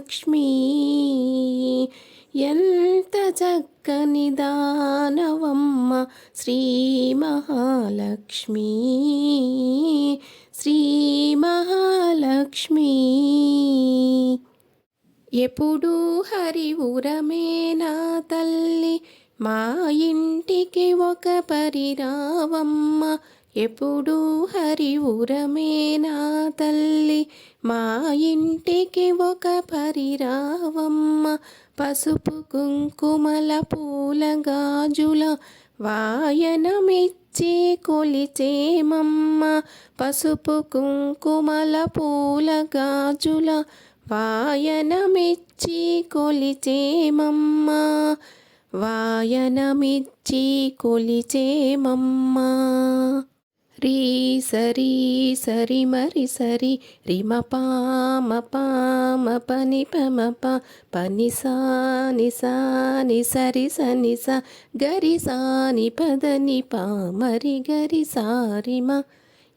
లక్ష్మీ ఎంత చక్కని దానవమ్మ శ్రీ మహాలక్ష్మీ శ్రీ మహాలక్ష్మీ. ఎప్పుడూ హరి ఉరమే నా తల్లి మా ఇంటికి ఒక పరిరావమ్మ ఎప్పుడూ హరి ఉరమే నా తల్లి. మా ఇంటికి ఒక పరిరావమ్మ పసుపు కుంకుమల పూల గాజుల వాయనమిచ్చి కొలిచేమమ్మ పసుపు కుంకుమల పూల గాజుల వాయనమిచ్చి కొలిచేమమ్మ వాయనమిచ్చి కొలిచేమమ్మ రీ సరి సరి మరి సరి రిమ పామ పామ పని పమ ప పని సా ని సా ని సరి సని స గరి సాని పదని పా మరి గరి సారిమ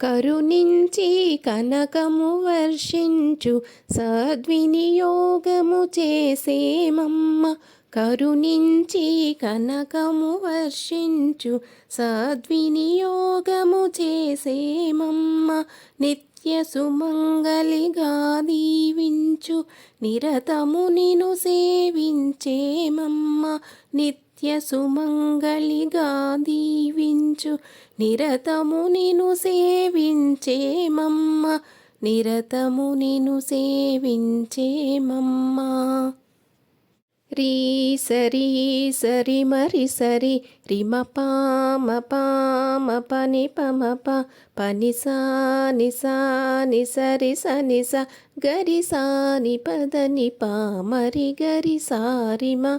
కరుణించి కనకము వర్షించు సద్వినియోగము చేసేమమ్మ కరుణించి కనకము వర్షించు సద్వినియోగము చేసేమమ్మ నిత్య సుమంగళిగా దీవించు నిరతము నిను సేవించేమమ్మ నిత్య సుమంగళిగా దీవించు నిరతము నిను సేవించేమమ్మ నిరతము నిను సేవించేమమ్మ రీ సరి సరి మరి సరి. రిమ పామ పామ పని పమ ప పని సా ని సా ని సరి సని స గరి సాని పదని పా మరి గరి సారిమ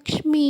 మహాలక్ష్మి